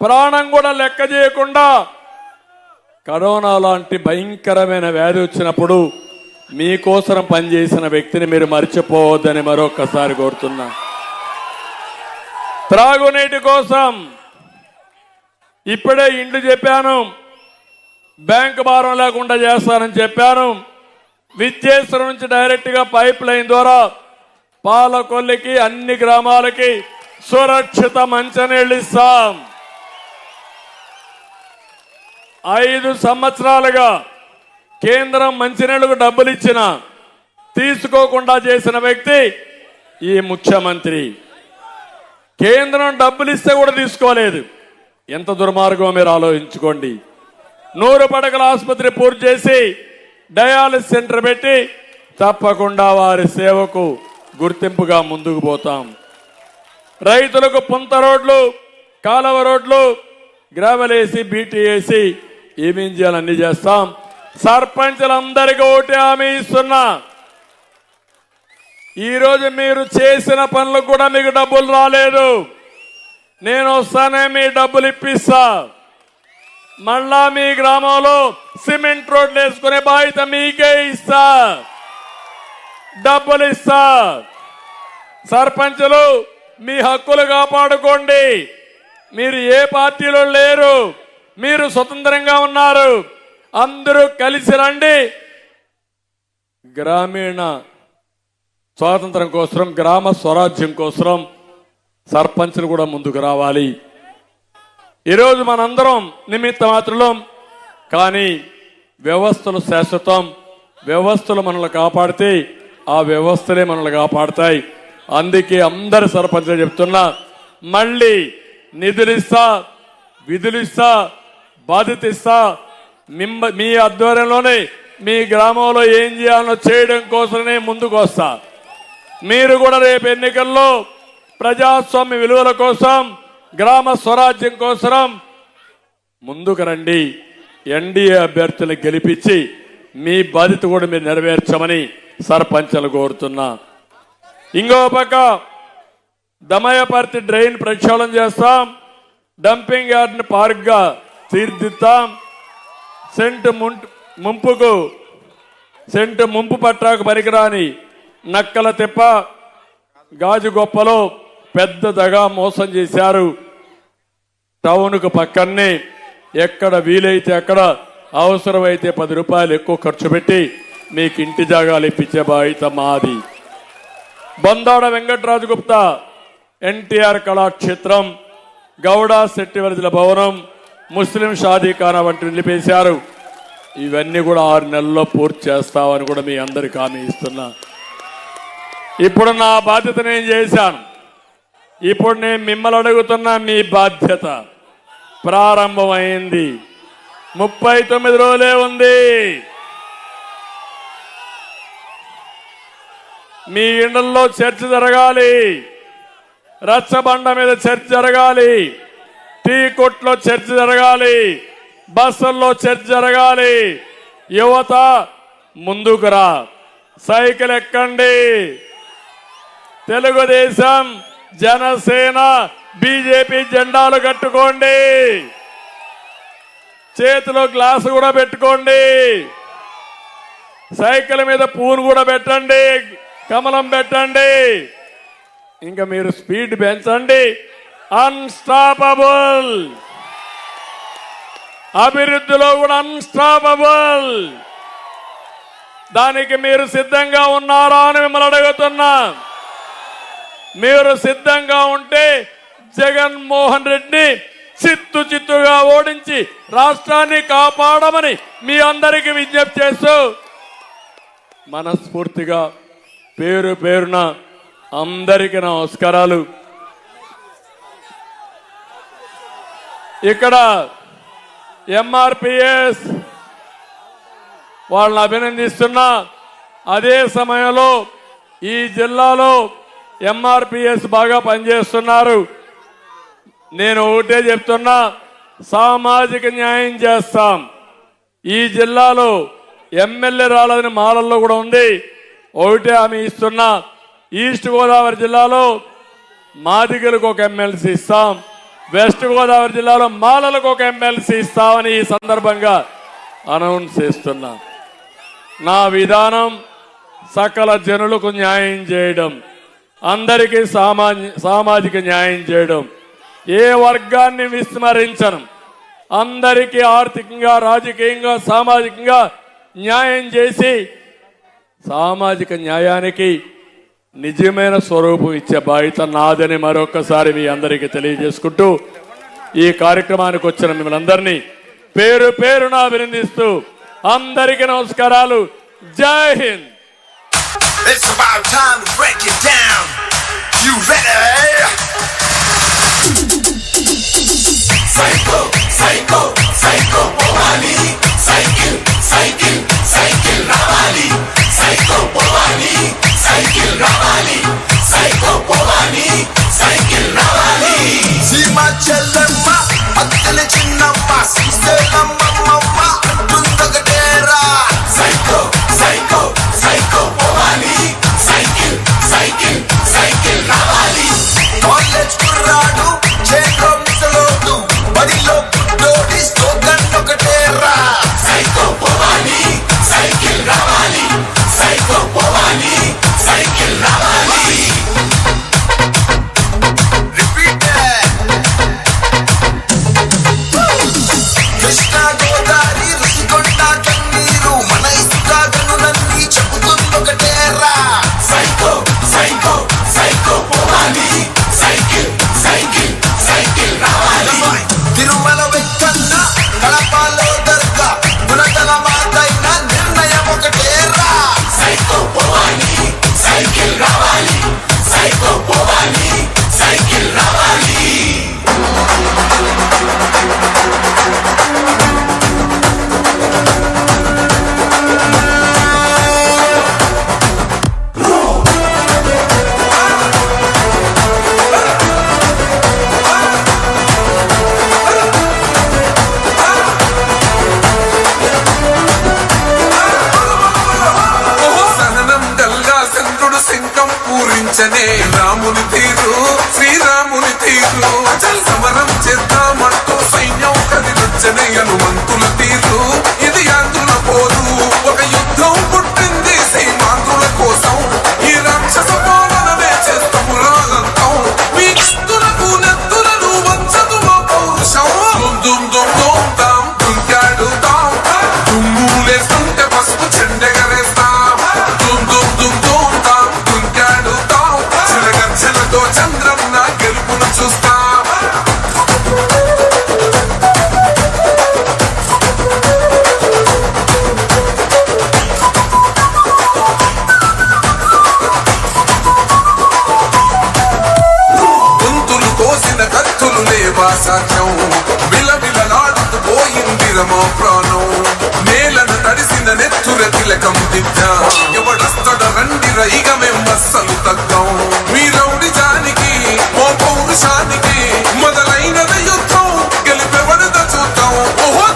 ప్రాణం కూడా లెక్క చేయకుండా కరోనా లాంటి భయంకరమైన వ్యాధి వచ్చినప్పుడు మీకోసం పనిచేసిన వ్యక్తిని మీరు మర్చిపోవద్దని మరొకసారి కోరుతున్నా. త్రాగునీటి కోసం ఇప్పుడే ఇండ్లు చెప్పాను. బ్యాంకు భారం లేకుండా చేస్తానని చెప్పాను. విద్యేశ్వరం నుంచి డైరెక్ట్గా పైప్ లైన్ ద్వారా పాలకొల్లికి అన్ని గ్రామాలకి సురక్షిత మంచినీళ్ళు ఇస్తాం. ఐదు సంవత్సరాలుగా కేంద్రం మంచినీళ్ళకు డబ్బులు ఇచ్చిన తీసుకోకుండా చేసిన వ్యక్తి ఈ ముఖ్యమంత్రి. కేంద్రం డబ్బులు ఇస్తే కూడా తీసుకోలేదు. ఎంత దుర్మార్గం మీరు ఆలోచించుకోండి. నూరు పడకల ఆసుపత్రి పూర్తి చేసి డయాలసిస్ సెంటర్ పెట్టి తప్పకుండా వారి సేవకు గుర్తింపుగా ముందుకు పోతాం. రైతులకు పుంత రోడ్లు కాలువ రోడ్లు గ్రావెలేసి బీటీ వేసి ఏమేం చేయాలి? అన్ని చేస్తాం. సర్పంచులందరికీ ఓటే హామీ ఇస్తున్నా. ఈరోజు మీరు చేసిన పనులకు కూడా మీకు డబ్బులు రాలేదు. నేను వస్తానే మీ డబ్బులు ఇప్పిస్తా. మళ్ళా మీ గ్రామంలో సిమెంట్ రోడ్లు వేసుకునే బాధ్యత మీకే ఇస్తా. డబ్బులు ఇస్తా. సర్పంచులు మీ హక్కులు కాపాడుకోండి. మీరు ఏ పార్టీలో లేరు. మీరు స్వతంత్రంగా ఉన్నారు. అందరూ కలిసి రండి. గ్రామీణ స్వాతంత్రం కోసం గ్రామ స్వరాజ్యం కోసం సర్పంచ్లు కూడా ముందుకు రావాలి. ఈరోజు మనందరం నిమిత్త మాత్రులం కానీ వ్యవస్థలు శాశ్వతం. వ్యవస్థలు మనల్ని కాపాడితే ఆ వ్యవస్థలే మనల్ని కాపాడతాయి. అందుకే అందరు సర్పంచులు చెప్తున్నా మళ్ళీ నిధులిస్తా విధులిస్తా బాధ్యత ఇస్తా మిమ్మ మీ ఆధ్వర్యంలోనే మీ గ్రామంలో ఏం చేయాలో చేయడం కోసమే ముందుకు వస్తా మీరు కూడా రేపు ఎన్నికల్లో ప్రజాస్వామ్య విలువల కోసం గ్రామ స్వరాజ్యం కోసం ముందుకు రండి. ఎన్డీఏ అభ్యర్థులను గెలిపించి మీ బాధ్యత కూడా మీరు నెరవేర్చమని సర్పంచ్లు కోరుతున్నా. ఇంకో పక్క దమయపర్తి డ్రైన్ ప్రక్షాళన చేస్తాం. డంపింగ్ యార్డ్ని పార్క్గా తీర్దిద్దాం. సెంటు ముం- ముంపుకు సెంటు ముంపు పట్టాకు పరికరాని నక్కల తిప్ప గాజు గొప్పలో పెద్ద దగా మోసం చేశారు. టౌన్కు పక్కనే ఎక్కడ వీలైతే అక్కడ అవసరమైతే పది రూపాయలు ఎక్కువ ఖర్చు పెట్టి మీకు ఇంటి జాగాలు ఇప్పించే బాధ్యత మాది. బందాడ వెంకటరాజు గుప్తా ఎన్టీఆర్ కళాక్షేత్రం గౌడ శెట్టివరజల భవనం ముస్లిం షాదీఖానా వంటి నిలిపేశారు. ఇవన్నీ కూడా ఆరు నెలల్లో పూర్తి చేస్తామని కూడా మీ అందరికి హామీ ఇస్తున్నా. ఇప్పుడు నా బాధ్యత నేను చేశాను. ఇప్పుడు నేను మిమ్మల్ని అడుగుతున్న మీ బాధ్యత ప్రారంభమైంది. ముప్పై తొమ్మిది రోజులే ఉంది. మీ ఇండల్లో చర్చ జరగాలి. రచ్చబండ మీద చర్చ జరగాలి. టీ కొట్లో చర్చ జరగాలి బస్సుల్లో చర్చ జరగాలి. యువత ముందుకు రా. సైకిల్ ఎక్కండి. తెలుగుదేశం జనసేన బీజేపీ జెండాలు కట్టుకోండి. చేతిలో గ్లాసు కూడా పెట్టుకోండి. సైకిల్ మీద పూను కూడా పెట్టండి. కమలం పెట్టండి. ఇంకా మీరు స్పీడ్ పెంచండి. అన్స్టాపబుల్ అభివృద్ధిలో కూడా అన్స్టాపబుల్ దానికి మీరు సిద్ధంగా ఉన్నారా అని మిమ్మల్ని అడుగుతున్నా. మీరు సిద్ధంగా ఉంటే జగన్మోహన్ రెడ్డి చిత్తు చిత్తుగా ఓడించి రాష్ట్రాన్ని కాపాడమని మీ అందరికీ విజ్ఞప్తి చేస్తూ మనస్ఫూర్తిగా పేరు పేరున అందరికీ నమస్కారాలు. ఇక్కడ ఎంఆర్పిఎస్ వాళ్ళని అభినందిస్తున్నా. అదే సమయంలో ఈ జిల్లాలో ఎంఆర్పిఎస్ బాగా పనిచేస్తున్నారు. నేను ఒకటే చెప్తున్నా సామాజిక న్యాయం చేస్తాం. ఈ జిల్లాలో ఎమ్మెల్యే రాలేదని మాలల్లో కూడా ఉంది. ఒకటే ఆమె ఇస్తున్నా. ఈస్ట్ గోదావరి జిల్లాలో మాదిగలకు ఒక ఎమ్మెల్సీ ఇస్తాం. వెస్ట్ గోదావరి జిల్లాలో మాలలకు ఒక ఎమ్మెల్సీ ఇస్తామని ఈ సందర్భంగా అనౌన్స్ చేస్తున్నా. నా విధానం సకల జనులకు న్యాయం చేయడం అందరికీ సామాన్య సామాజిక న్యాయం చేయడం ఏ వర్గాన్ని విస్మరించను అందరికీ ఆర్థికంగా రాజకీయంగా సామాజికంగా న్యాయం చేసి సామాజిక న్యాయానికి నిజమైన స్వరూపం ఇచ్చే బాధ్యత నాదని మరొకసారి మీ అందరికీ తెలియజేసుకుంటూ ఈ కార్యక్రమానికి వచ్చిన మిమ్మల్ని అందరినీ పేరు పేరున అభినందిస్తూ అందరికీ నమస్కారాలు. జై హింద్. సైకిల్ సైకిల్ పూరించనే రాముని తీరు శ్రీరాముని తీరు. అచల్ సమరం చేద్దామంటూ సైన్యం కదిలొచ్చనే హనుమంతుల తీరు. అసాధ్యం లేవా సాధ్యం విలవిలలాడుతూ పోయింది రమా ప్రాణం. నేలను తడిసిన నెత్తుర తిలకం దిద్ద. ఎవడస్తడ రండి రైగ మేం అస్సలు తగ్గం. మీ రౌడి జానికి మో పౌరుషానికి మొదలైనది యుద్ధం. గెలిపెవడద చూద్దాం. ఓహో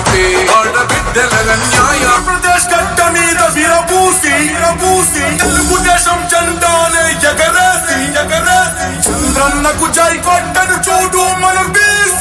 పూసి. ఆడబిడ్డల న్యాయ ప్రదేశ్ గట్ట మీద విరపూసి విరపూసి తెలుగు దేశం చందానే ఎగరేసి ఎగరేసి. చంద్రన్నకు జై కొట్టను చూడు మనం బీసి